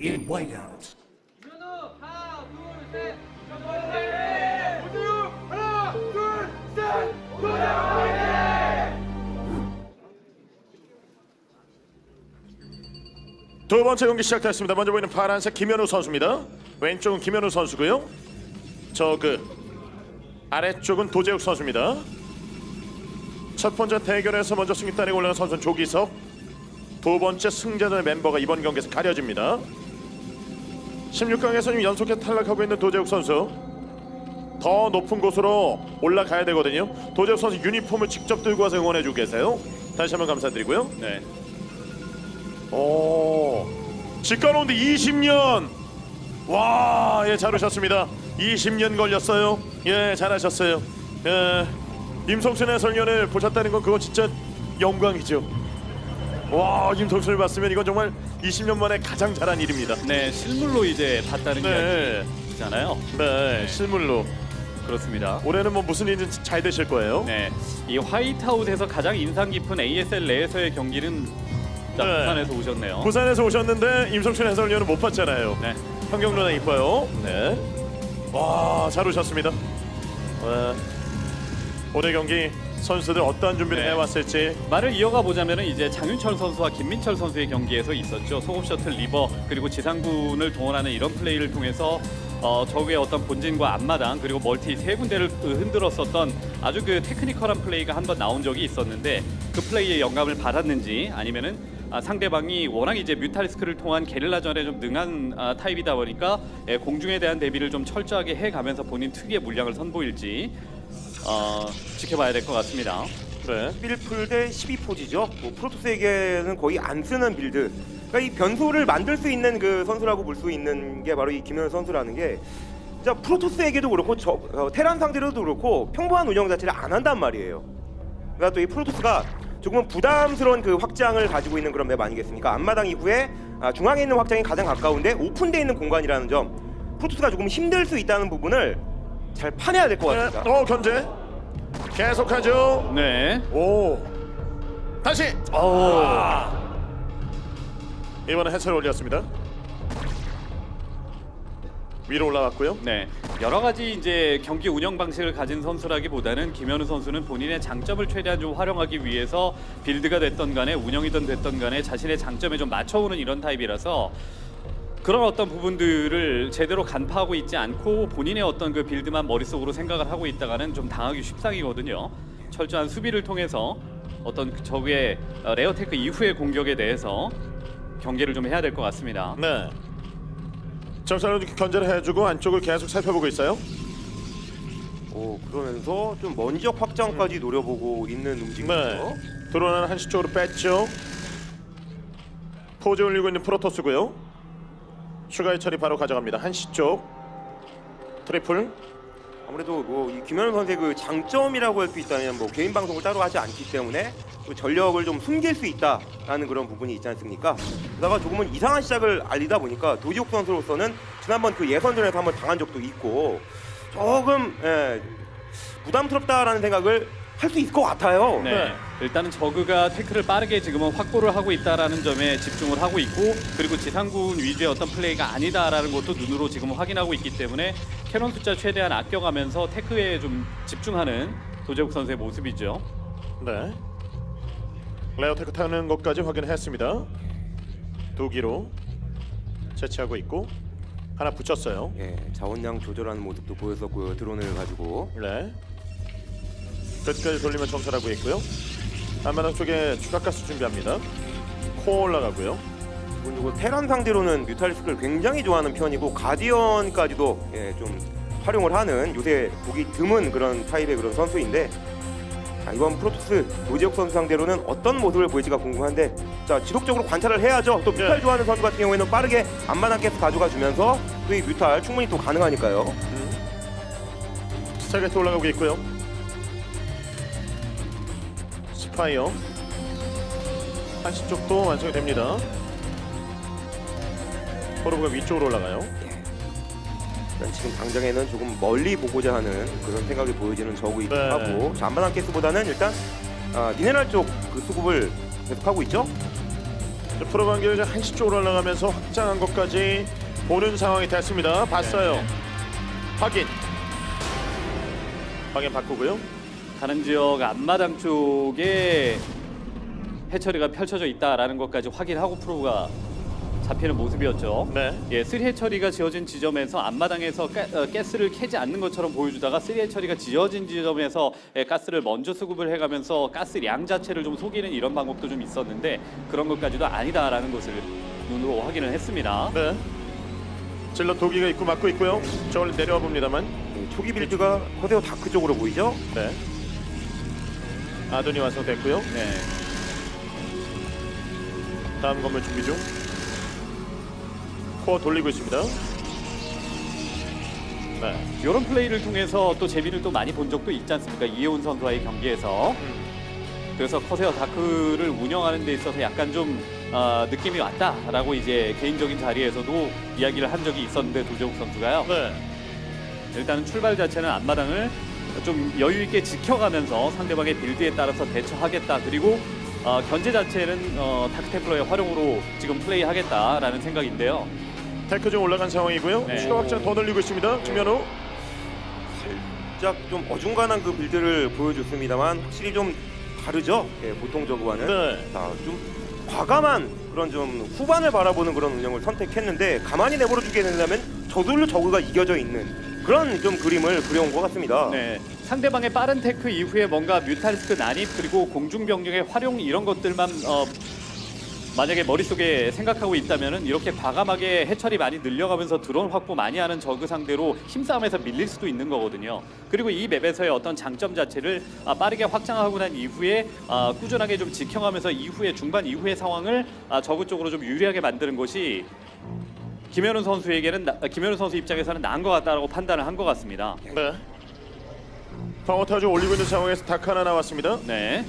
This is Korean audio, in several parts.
in whiteout. 둘셋 두 번째 경기 시작됐습니다. 먼저 보이는 파란색 김현우 선수입니다. 왼쪽은 김현우 선수고요. 저 그 아래쪽은 도재욱 선수입니다. 첫 번째 대결에서 먼저 승리 따내고 올라간 선수는 조기석. 두 번째 승자전의 멤버가 이번 경기에서 가려집니다. 16강에서 연속해서 탈락하고 있는 도재욱 선수. 더 높은 곳으로 올라가야 되거든요. 도재욱 선수 유니폼을 직접 들고 와서 응원해주고 계세요. 다시 한번 감사드리고요. 네. 오, 직관온데 20년. 와, 예, 잘 오셨습니다. 20년 걸렸어요. 예, 잘하셨어요. 예, 임성춘 해설위원을 보셨다는 건 그건 진짜 영광이죠. 와, 임성춘을 봤으면 이건 정말 20년 만에 가장 잘한 일입니다. 네, 실물로 이제 봤다는 네, 이야기잖아요. 네, 실물로. 그렇습니다. 올해는 뭐 무슨 일인지 잘 되실 거예요. 네, 이 화이트아웃에서 가장 인상 깊은 ASL 내에서의 경기는 자, 네. 부산에서 오셨네요. 부산에서 오셨는데 임성춘 해설위원은 못 봤잖아요. 네, 환경 누나 이뻐요. 네. 와, 잘 오셨습니다. 와, 오늘 경기 선수들 어떠한 준비를 네. 해왔을지. 말을 이어가 보자면은 이제 장윤철 선수와 김민철 선수의 경기에서 있었죠. 소급 셔틀 리버 그리고 지상군을 동원하는 이런 플레이를 통해서 어, 적의 어떤 본진과 앞마당 그리고 멀티 세 군데를 흔들었었던 아주 그 테크니컬한 플레이가 한 번 나온 적이 있었는데 그 플레이에 영감을 받았는지 아니면은 아, 상대방이 워낙 이제 뮤탈리스크를 통한 게릴라전에 좀 능한 아, 타입이다 보니까 예, 공중에 대한 대비를 좀 철저하게 해가면서 본인 특유의 물량을 선보일지 어, 지켜봐야 될 것 같습니다. 네. 11풀 대 12포지죠. 뭐 프로토스에게는 거의 안 쓰는 빌드. 그러니까 이 변수를 만들 수 있는 그 선수라고 볼 수 있는 게 바로 이 김현우 선수라는 게 진짜 프로토스에게도 그렇고 저, 어, 테란 상대로도 그렇고 평범한 운영 자체를 안 한단 말이에요. 그러니까 또 이 프로토스가 조금은 부담스러운 그 확장을 가지고 있는 그런 맵 아니겠습니까? 앞마당 이후에 아, 중앙에 있는 확장이 가장 가까운데 오픈되어 있는 공간이라는 점 프로토스가 조금 힘들 수 있다는 부분을 잘 파내야 될것 네. 같습니다. 어, 견제. 계속하죠. 네. 오. 다시. 아. 이번에 해철 올렸습니다. 위로 올라갔고요. 네, 여러 가지 이제 경기 운영 방식을 가진 선수라기보다는 김현우 선수는 본인의 장점을 최대한 좀 활용하기 위해서 빌드가 됐던 간에 운영이든 됐던 간에 자신의 장점에 좀 맞춰오는 이런 타입이라서 그런 어떤 부분들을 제대로 간파하고 있지 않고 본인의 어떤 그 빌드만 머릿속으로 생각을 하고 있다가는 좀 당하기 쉽상이거든요. 철저한 수비를 통해서 어떤 그 적의 어, 레어테크 이후의 공격에 대해서 경계를 좀 해야 될 것 같습니다. 네. 정찰로 견제를 해주고 안쪽을 계속 살펴보고 있어요. 오 그러면서 좀 먼지역 확장까지 노려보고 있는 움직임이죠. 네. 드론은 한시 쪽으로 뺐죠. 포즈 올리고 있는 프로토스고요. 추가 해처리 바로 가져갑니다. 한시 쪽. 트리플. 아무래도 뭐이 김현우 선수의 그 장점이라고 할 수 있다면 뭐 개인 방송을 따로 하지 않기 때문에 그 전력을 좀 숨길 수 있다라는 그런 부분이 있지 않습니까? 그러다가 조금은 이상한 시작을 알리다 보니까 도지옥 선수로서는 지난번 그 예선전에서 한번 당한 적도 있고 조금 예, 부담스럽다라는 생각을 할 수 있을 것 같아요. 네. 일단은 저그가 태클을 빠르게 지금은 확보를 하고 있다라는 점에 집중을 하고 있고 그리고 지상군 위주의 어떤 플레이가 아니다라는 것도 눈으로 지금 확인하고 있기 때문에 캐논 숫자 최대한 아껴가면서 태클에 좀 집중하는 도재욱 선수의 모습이죠. 네. 레어 테크 타는 것까지 확인했습니다. 두 기로 채취하고 있고 하나 붙였어요. 예, 자원량 조절하는 모습도 보였었고요. 드론을 가지고 네. 끝까지 돌리면 정찰하고 있고요. 안마당 쪽에 추가 가스 준비합니다. 코 올라가고요. 기본적으로 테란 상대로는 뮤탈리스크를 굉장히 좋아하는 편이고 가디언까지도 예, 좀 활용을 하는 요새 보기 드문 그런 타입의 그런 선수인데 자, 이번 프로토스 노지혁 선수 상대로는 어떤 모습을 보일지가 궁금한데 자 지속적으로 관찰을 해야죠. 또 뮤탈 네. 좋아하는 선수 같은 경우에는 빠르게 안마당 가스 가져가 주면서 또 이 뮤탈 충분히 또 가능하니까요. 스타게트 올라가고 있고요. 파이어 한시 쪽도 완성이 됩니다. 포로브가 위쪽으로 올라가요. 일단 지금 당장에는 조금 멀리 보고자 하는 그런 생각이 보여지는 저우이기도 네. 하고 자, 안마당 가스보다는 일단 아, 미네랄 쪽 그 수급을 계속하고 있죠. 프로 이제 한시 쪽으로 올라가면서 확장한 것까지 보는 상황이 됐습니다. 봤어요. 네. 확인. 확인 바꾸고요. 다른 지역 앞마당 쪽에 해처리가 펼쳐져 있다라는 것까지 확인하고 프로가 잡히는 모습이었죠. 네. 예, 쓰리 해처리가 지어진 지점에서 앞마당에서 가, 어, 가스를 캐지 않는 것처럼 보여주다가 쓰리 해처리가 지어진 지점에서 예, 가스를 먼저 수급을 해가면서 가스량 자체를 좀 속이는 이런 방법도 좀 있었는데 그런 것까지도 아니다라는 것을 눈으로 확인을 했습니다. 네. 질러 도기가 있고 막고 있고요. 저걸 내려와 봅니다만. 네, 초기 빌드가 커세어 다크 쪽으로 보이죠? 네. 아돈이 완성됐고요. 네. 다음 건물 준비 중. 코어 돌리고 있습니다. 네. 이런 플레이를 통해서 또 재미를 또 많이 본 적도 있지 않습니까? 이혜훈 선수와의 경기에서. 그래서 커세어 다크를 운영하는 데 있어서 약간 좀 아, 느낌이 왔다라고 이제 개인적인 자리에서도 이야기를 한 적이 있었는데 도재욱 선수가요. 네. 일단은 출발 자체는 앞마당을 좀 여유 있게 지켜가면서 상대방의 빌드에 따라서 대처하겠다. 그리고 어, 견제 자체는 어, 다크템플러의 활용으로 지금 플레이하겠다라는 생각인데요. 테크 좀 올라간 상황이고요. 네. 추가 확장 더 늘리고 있습니다. 김현우. 살짝 좀 어중간한 그 빌드를 보여줬습니다만 확실히 좀 다르죠? 예, 보통 저거와는. 네. 자, 좀 과감한 그런 좀 후반을 바라보는 그런 운영을 선택했는데 가만히 내버려 두게 된다면 저돌로 저그가 이겨져 있는 그런 좀 그림을 그려온 것 같습니다. 네, 상대방의 빠른 테크 이후에 뭔가 뮤탈리스크 난입 그리고 공중 병력의 활용 이런 것들만 어, 만약에 머릿속에 생각하고 있다면은 이렇게 과감하게 해처리 많이 늘려가면서 드론 확보 많이 하는 저그 상대로 힘싸움에서 밀릴 수도 있는 거거든요. 그리고 이 맵에서의 어떤 장점 자체를 아, 빠르게 확장하고 난 이후에 아, 꾸준하게 좀 지켜가면서 이후에 중반 이후의 상황을 아, 저그 쪽으로 좀 유리하게 만드는 것이 김현우 선수에게는 나- 김현우 선수 입장에서는 나은 것 같다라고 판단을 한 것 같습니다. 네. 방어타주 올리고 있는 상황에서 다크 하나 나왔습니다. 네.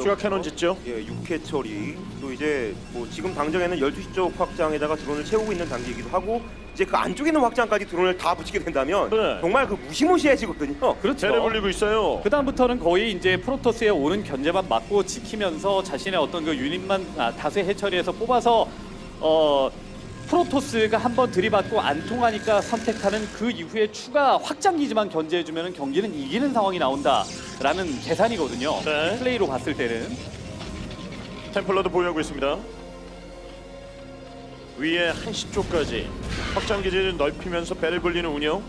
추가 캐논 짓죠. 예, 6회 처리 또 이제 뭐 지금 당장에는 12시 쪽 확장에다가 드론을 채우고 있는 단계이기도 하고 이제 그 안쪽에 있는 확장까지 드론을 다 붙이게 된다면 네. 정말 그 무시무시해지거든요. 그렇죠. 배를 불리고 있어요. 그 다음부터는 거의 이제 프로토스의 오는 견제만 막고 지키면서 자신의 어떤 그 유닛만 아, 다수의 해처리에서 뽑아서 어 프로토스가 한번 들이받고 안 통하니까 선택하는 그 이후에 추가 확장 기지만 견제해주면 경기는 이기는 상황이 나온다라는 계산이거든요. 네. 플레이로 봤을 때는 템플러도 보유하고 있습니다. 위에 한시 쪽까지 확장 기지를 넓히면서 배를 불리는 운영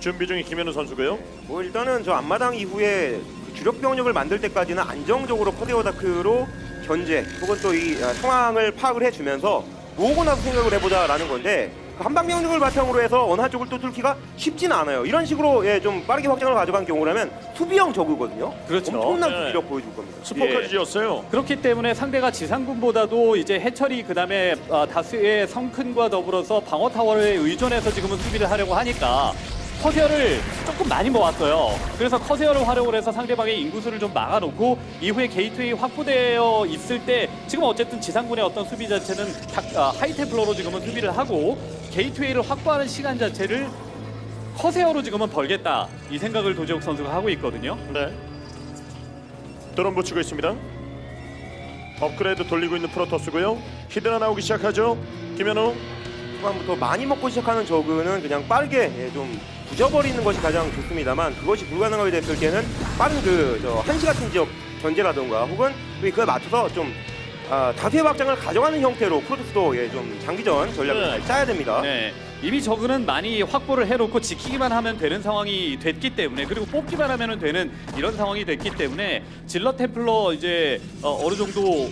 준비 중인 김현우 선수고요. 뭐 일단은 저 앞마당 이후에 그 주력 병력을 만들 때까지는 안정적으로 커데어 다크로 견제 혹은 또 이 상황을 파악을 해주면서 모으고 나서 생각을 해보자라는 건데 그 한방 병력을 바탕으로 해서 어느 한쪽을 또 뚫기가 쉽지는 않아요. 이런 식으로 예, 좀 빠르게 확장을 가져간 경우라면 수비형 저그거든요. 그렇죠. 엄청난 네. 수비력 보여줄 겁니다. 스포까지 예. 그렇기 때문에 상대가 지상군보다도 이제 해철이 그다음에 아, 다수의 성큰과 더불어서 방어 타워를 의존해서 지금은 수비를 하려고 하니까 커세어를 조금 많이 모았어요. 그래서 커세어를 활용을 해서 상대방의 인구수를 좀 막아놓고 이후에 게이트웨이 확보되어 있을 때 지금 어쨌든 지상군의 어떤 수비 자체는 다- 아, 하이테플러로 지금은 수비를 하고 게이트웨이를 확보하는 시간 자체를 커세어로 지금은 벌겠다 이 생각을 도재욱 선수가 하고 있거든요. 네. 드론 붙이고 있습니다. 업그레이드 돌리고 있는 프로토스고요. 히드라 나오기 시작하죠. 김현우. 후반부터 많이 먹고 시작하는 저그는 그냥 빠르게 예, 좀 부져버리는 것이 가장 좋습니다만 그것이 불가능하게 됐을 때는 빠른 그저 한시 같은 지역 견제라든가 혹은 또 그에 맞춰서 좀 아, 다수의 확장을 가져가는 형태로 프로토스도 예, 좀 장기전 전략을 네. 잘 짜야 됩니다. 네. 이미 저그는 많이 확보를 해놓고 지키기만 하면 되는 상황이 됐기 때문에 그리고 뽑기만 하면 되는 이런 상황이 됐기 때문에 질러 템플러 이제 어, 어느 정도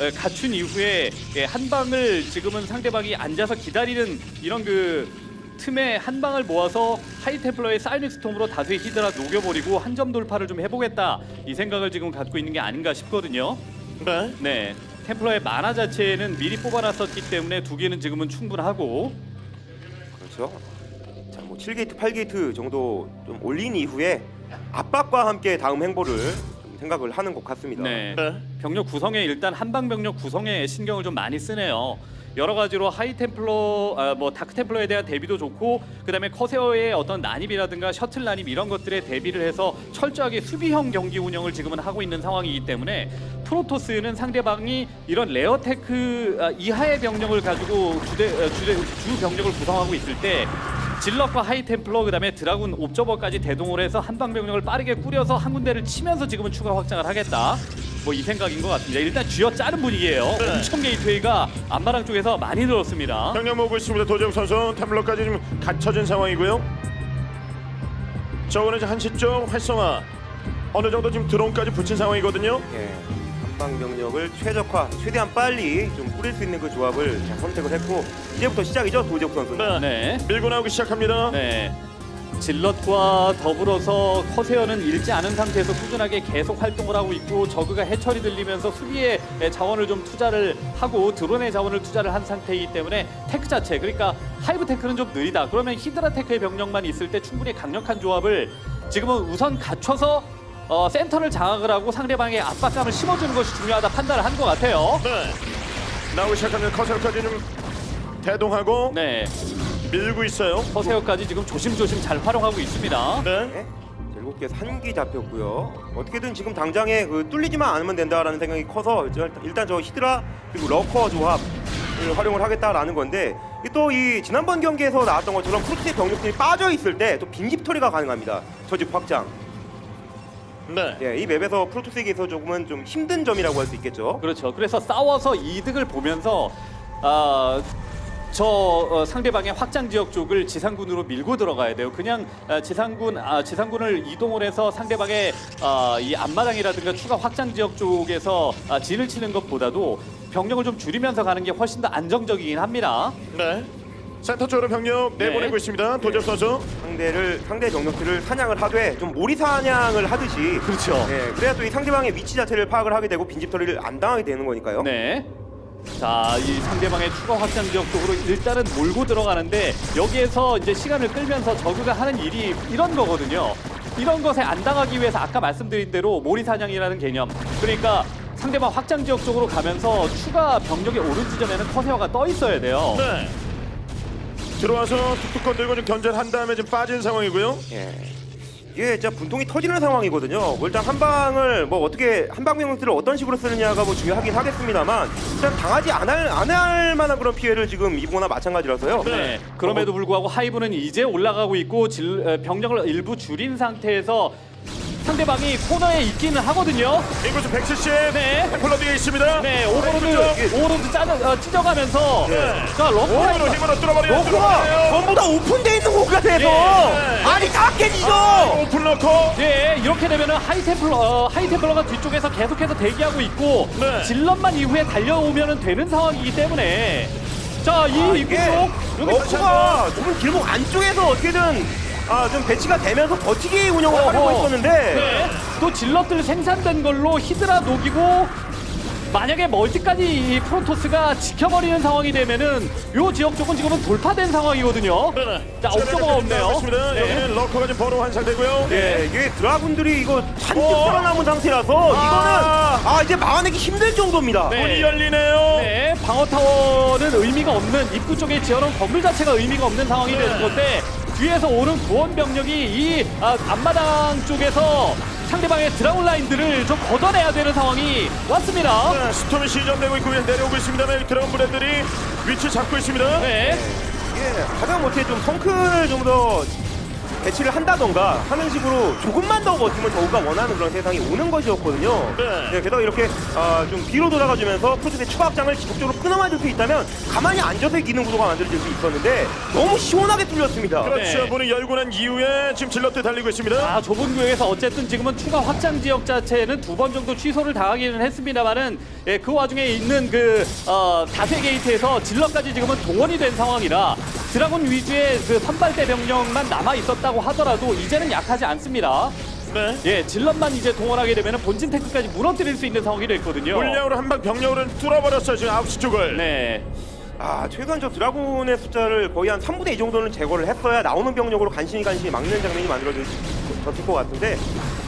에, 갖춘 이후에 예, 한 방을 지금은 상대방이 앉아서 기다리는 이런 그 틈에 한 방을 모아서 하이템플러의 사이닉 스톰으로 다수의 히드라 녹여버리고 한 점 돌파를 좀 해보겠다 이 생각을 지금 갖고 있는 게 아닌가 싶거든요. 네. 네, 템플러의 만화 자체는 미리 뽑아놨었기 때문에 두 개는 지금은 충분하고 그렇죠. 자, 뭐 7게이트, 8게이트 정도 좀 올린 이후에 압박과 함께 다음 행보를 좀 생각을 하는 것 같습니다. 네. 네. 병력 구성에 일단 한방 병력 구성에 신경을 좀 많이 쓰네요. 여러 가지로 하이 템플러, 아, 뭐 다크 템플러에 대한 대비도 좋고 그다음에 커세어의 어떤 난입이라든가 셔틀 난입 이런 것들에 대비를 해서 철저하게 수비형 경기 운영을 지금은 하고 있는 상황이기 때문에 프로토스는 상대방이 이런 레어 테크 아, 이하의 병력을 가지고 주대, 어, 주대, 주 병력을 구성하고 있을 때 질럿과 하이템플러 그다음에 드라군 옵저버까지 대동을 해서 한방 병력을 빠르게 꾸려서 한 군데를 치면서 지금은 추가 확장을 하겠다. 뭐 이 생각인 것 같습니다. 일단 쥐어 짜는 분위기예요. 네. 엄청 게이트웨이가 앞마당 쪽에서 많이 늘었습니다. 경량 모으고 있습니다. 도재욱 선수 템블러까지 좀 갖춰진 상황이고요. 저거는 이제 한시 쪽 활성화 어느 정도 지금 드론까지 붙인 상황이거든요. 예, 한방 병력을 최적화, 최대한 빨리 좀 뿌릴 수 있는 그 조합을 잘 선택을 했고 이제부터 시작이죠 도재욱 선수. 네. 네. 밀고 나오기 시작합니다. 네. 질럿과 더불어서 커세어는 잃지 않은 상태에서 꾸준하게 계속 활동을 하고 있고 저그가 해철이 들리면서 수비에 자원을 좀 투자를 하고 드론의 자원을 투자를 한 상태이기 때문에 테크 자체 그러니까 하이브 테크는 좀 느리다 그러면 히드라 테크의 병력만 있을 때 충분히 강력한 조합을 지금은 우선 갖춰서 어, 센터를 장악을 하고 상대방의 압박감을 심어주는 것이 중요하다 판단을 한 것 같아요. 네. 나오기 시작하면 커서까지 좀 대동하고 네, 밀고 있어요. 커세어까지 지금 조심조심 잘 활용하고 있습니다. 네. 네. 일곱 개 산기 잡혔고요. 어떻게든 지금 당장에 그 뚫리지만 않으면 된다라는 생각이 커서 일단- 일단 저 히드라 그리고 러커 조합을 활용을 하겠다라는 건데 또 이 지난번 경기에서 나왔던 것처럼 프로스의 병력들이 빠져 있을 때 또 빈집 처리가 가능합니다. 저집 확장. 네. 예, 이 맵에서 프로토스에게서 조금은 좀 힘든 점이라고 할 수 있겠죠. 그렇죠. 그래서 싸워서 이득을 보면서 아, 저 어, 상대방의 확장 지역 쪽을 지상군으로 밀고 들어가야 돼요. 그냥 아, 지상군 아, 지상군을 이동을 해서 상대방의 아, 이 앞마당이라든가 추가 확장 지역 쪽에서 아, 진을 치는 것보다도 병력을 좀 줄이면서 가는 게 훨씬 더 안정적이긴 합니다. 네. 센터 쪽으로 병력 네. 내보내고 있습니다. 도재욱 선수. 상대를 상대 병력들을 사냥을 하되 좀 몰이 사냥을 하듯이 그렇죠. 예, 그래야 또 이 상대방의 위치 자체를 파악을 하게 되고 빈집 처리를 안 당하게 되는 거니까요. 네. 자, 이 상대방의 추가 확장 지역 쪽으로 일단은 몰고 들어가는데 여기에서 이제 시간을 끌면서 저그가 하는 일이 이런 거거든요. 이런 것에 안 당하기 위해서 아까 말씀드린 대로 몰이 사냥이라는 개념. 그러니까 상대방 확장 지역 쪽으로 가면서 추가 병력이 오른 지점에는 커세어가 떠 있어야 돼요. 네. 들어와서 툭툭 건들고 좀 견제를 한 다음에 지금 빠진 상황이고요. 예. 이게 진짜 분통이 터지는 상황이거든요. 뭐 일단 한 방을 뭐 어떻게 한 방 병력들을 어떤 식으로 쓰느냐가 뭐 중요하긴 하겠습니다만 일단 당하지 않을 안할 만한 그런 피해를 지금 입거나 마찬가지라서요. 네. 그럼에도 불구하고 하이브는 이제 올라가고 있고 질, 에, 병력을 일부 줄인 상태에서 상대방이 코너에 있기는 하거든요. 인구수 170. 네. 폴라드가 있습니다. 네, 오버로드, 오버로드 짜져, 어, 찢어가면서. 자, 힘으로 러프라인 힘으로 뚫어버리는 로크가 전부 다 오픈되어 있는 공간에서. 네. 아니 다 깨지죠. 오픈 넣고 네, 이렇게 되면은 하이템플러, 어, 하이템플러가 뒤쪽에서 계속해서 대기하고 있고 네. 질럿만 이후에 달려오면은 되는 상황이기 때문에. 자, 이 아, 입구 이게 쪽 여기 러크가 조금 길목 안쪽에서 어떻게든 아, 좀 배치가 되면서 버티기 운영을 하려고 어허. 했었는데. 네, 또 질럿들 생산된 걸로 히드라 녹이고 만약에 멀티까지 이 프로토스가 지켜버리는 상황이 되면은 요 지역 쪽은 지금은 돌파된 상황이거든요. 자, 옵저버가 없네요. 네. 여기는 러커가 지금 번호 환상되고요. 네, 이게 드라군들이 이거 잔뜩 어. 살아남은 상태라서 아. 이거는 아 이제 막아내기 힘들 정도입니다. 네. 문이 열리네요. 네, 방어 타워는 의미가 없는 입구 쪽에 지어놓은 건물 자체가 의미가 없는 상황이 네. 되는 건데 뒤에서 오는 구원 병력이 이 아, 앞마당 쪽에서 상대방의 드라운 라인들을 좀 걷어내야 되는 상황이 왔습니다. 네, 스톰이 시전되고 있고 내려오고 있습니다만 드라운 브랜들이 위치 잡고 있습니다. 네, 이게 가장 못해 좀 성큰을 좀더 배치를 한다던가 하는 식으로 조금만 더 버티면 저우가 원하는 그런 세상이 오는 것이었거든요. 네. 게다가 이렇게 아, 좀 뒤로 돌아가주면서 프로젝트의 추가 확장을 지속적으로 끊어만줄 수 있다면 가만히 앉아서 이기는 구도가 만들어질 수 있었는데 너무 시원하게 뚫렸습니다. 그렇죠. 네. 문이 열고 난 이후에 지금 질럿들 달리고 있습니다. 아, 좁은 구역에서 어쨌든 지금은 추가 확장 지역 자체는 두 번 정도 취소를 당하기는 했습니다만은 예, 그 와중에 있는 그 어, 다세 게이트에서 질럿까지 지금은 동원이 된 상황이라 드라곤 위주의 그 선발대 병력만 남아 있었다고 하더라도 이제는 약하지 않습니다. 네. 예, 질럿만 이제 동원하게 되면 본진 탱크까지 무너뜨릴 수 있는 상황이 됐거든요. 물량으로 한방 병력으로 뚫어버렸어요. 지금 9시 쪽을. 네. 아 최소한 저 드라군의 숫자를 거의 한 3분의 2 정도는 제거를 했어야 나오는 병력으로 간신히 간신히 막는 장면이 만들어졌을 것 같은데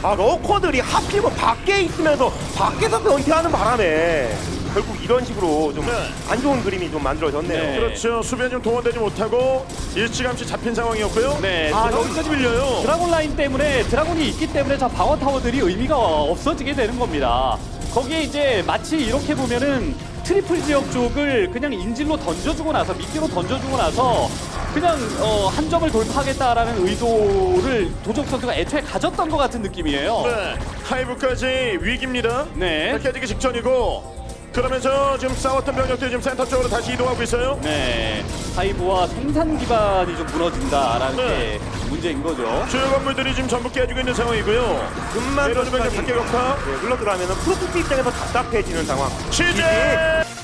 아 러커들이 하필이면 밖에 있으면서 밖에서 변태하는 바람에 결국 이런 식으로 좀 네. 안 좋은 그림이 좀 만들어졌네요. 네. 그렇죠. 수비에 좀 동원되지 못하고 일찌감치 잡힌 상황이었고요. 네. 아 여기까지 밀려요. 드라곤 라인 때문에 드라곤이 있기 때문에 저 방어 타워들이 의미가 없어지게 되는 겁니다. 거기에 이제 마치 이렇게 보면은 트리플 지역 쪽을 그냥 인질로 던져주고 나서 미끼로 던져주고 나서 그냥 어, 한 점을 돌파하겠다라는 의도를 도적 선수가 애초에 가졌던 것 같은 느낌이에요. 네. 하이브까지 위기입니다. 네. 깨지기 직전이고 그러면서 지금 싸웠던 병력들이 지금 센터 쪽으로 다시 이동하고 있어요. 네, 하이브와 생산 기반이 좀 무너진다라는 네. 게 문제인 거죠. 주요 건물들이 지금 전부 깨지고 있는 상황이고요. 금만 병력 밖에 격파. 네, 흘러 들어가면 프로토스 입장에서 답답해지는 상황. 취재.